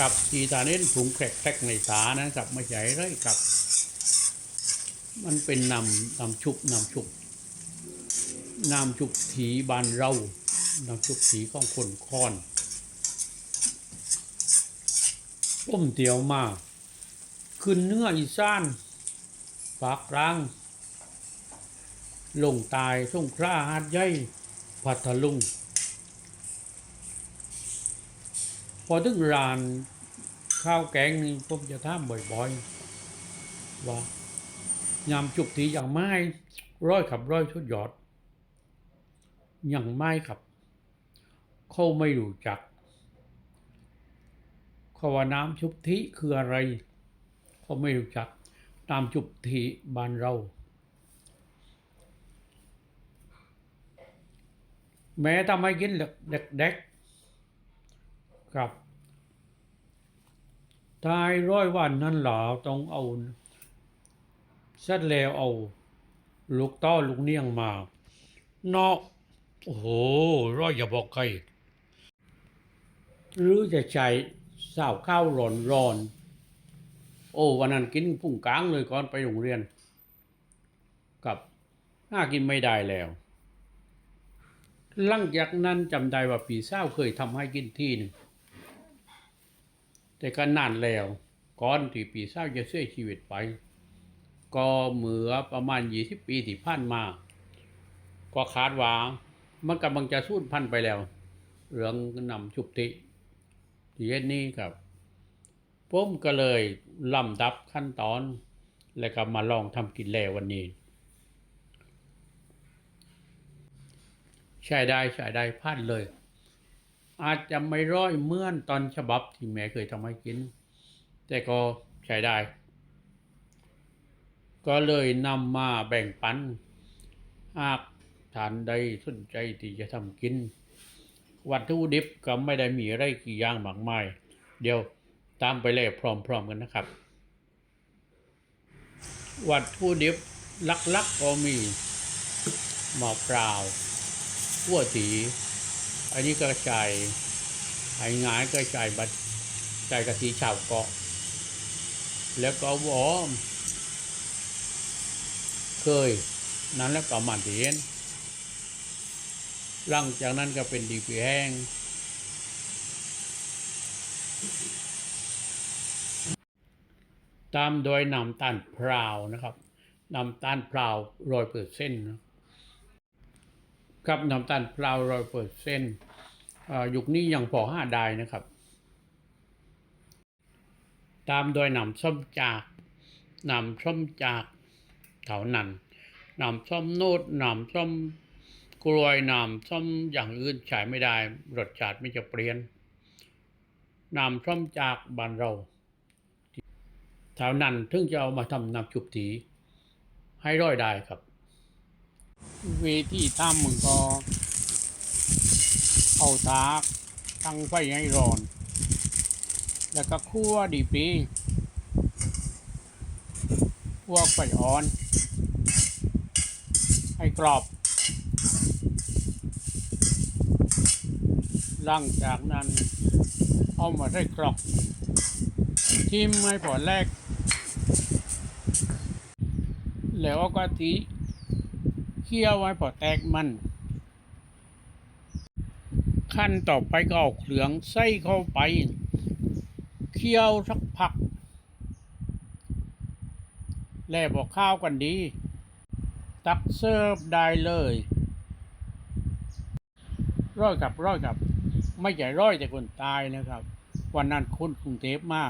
กับทีตาเน้นถุงแครกแครกในตานะครับไม่ใช่ไรครับ มันเป็นนำนำชุบนำชุบนำชุบถีบานเรานำชุบถีของคนคอนต้มเตียวมาขึ้นเนื้ออีสานปากกลาง ลงตายสงขลาหาดใหญ่พัทลุง พ อถึงร้านข้าวแกงนี่ผมจะถาบ่อยๆ ว่ายำจุกทีอย่างไม้ร้อยขับร้อยชุดยอด อย่างไม้ขับ เขาไม่รู้จักเขาว่าน้ำชุบทิคืออะไร เขาไม่รู้จักน้ำจุบทิบ้านเรา แม้ทำให้กินเด็กๆครับ ตายร้อยวันนั่นหรอต้องเอาเสร็จแล้วเอา ลูกต้อลูกเนียงมาเนาะโอ้โหร้อยอย่าบอกใครหรือจะใช้สาวข้าวร้อนร้อนโอ้วันนั้นกินพุ่งกลางเลยก่อนไปโรงเรียน กับน่ากินไม่ได้แล้ว หลังจากนั้นจำได้ว่าปีเศร้าเคยทำให้กินที่หนึ่ง แต่ก็นานแล้ว ก่อนที่ปีเศร้าจะเสียชีวิตไป ก็เหมือประมาณยี่สิบปีที่ผ่านมา ก็คาดว่ามันกำลังจะสูญพันธุ์ไปแล้ว เรื่องนำชุบติที่เย็นนี้ครับผมก็เลยลำดับขั้นตอน แล้วก็มาลองทำกินแล้ววันนี้ ใช้ได้ใช้ได้พันเลย อาจจะไม่ร้อยเหมื่อนตอนฉบับที่แม่เคยทำให้กิน แต่ก็ใช้ได้ ก็เลยนำมาแบ่งปัน หากทานใดสนใจที่จะทำกิน วัตถุดิบก็ไม่ได้มีอะไรกี่อย่างมากมาย เดี๋ยวตามไปเลยพร้อมๆกันนะครับ วัตถุดิบลักๆก็มีมะพร้าวขั่วตี อันนี้ก็ใส่ไอ้งายก็ใส่บัตใส่กะทิชาวเกาะ แล้วก็วอม เคย นั้นแล้วก็มันเทียนหลังจากนั้นก็เป็นดีผีแห้งตามโดยนำตาลพราวนะครับนำตาลพราวร้อยเปอร์เซ็นต์ ครับน้ำตาลพราวร้อยเปอร์เซ็นต์ยุคนี้ยังพอห้าได้นะครับ ตามโดยน้ำส้มจากน้ำส้มจากเถานันน้ำส้มโนดน้ำส้มกล้วยน้ำส้มอย่างอื่นใช้ไม่ได้รสชาติไม่จะเปลี่ยนน้ำส้มจากบ้านเราเถานันถึงจะเอามาทำน้ำชุบถีให้ร้อยได้ครับ เวิธีทำมันก็เอาตากตั้งไฟให้ร้อน แล้วก็คั่วดีปรีคั่วไฟอ่อน ให้กรอบ หลังจากนั้นเอามาใส่กรอกทิมให้พอแรก แล้วกะทิ เคี่ยวไว้พอแตกมัน ขั้นต่อไปก็เอาเครื่องใส่เข้าไป เคี่ยวสักพัก แล้วบอกข้าวกันดี ตักเสิร์ฟได้เลยร้อยกับร้อยกับ ไม่ใช่ร้อยแต่คนตายนะครับ วันนั้นคนกรุงเทพมา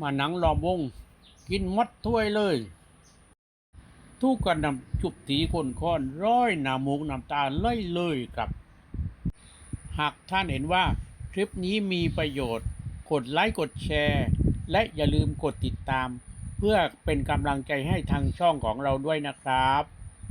มาหนังรอบวง กินหมดถ้วยเลย ทุกกันนำจุบตีคนค้อนร้อยหนามูกน้ำตาไล่เลยครับ หากท่านเห็นว่าคลิปนี้มีประโยชน์ กดไลค์กดแชร์ และอย่าลืมกดติดตาม เพื่อเป็นกำลังใจให้ทางช่องของเราด้วยนะครับ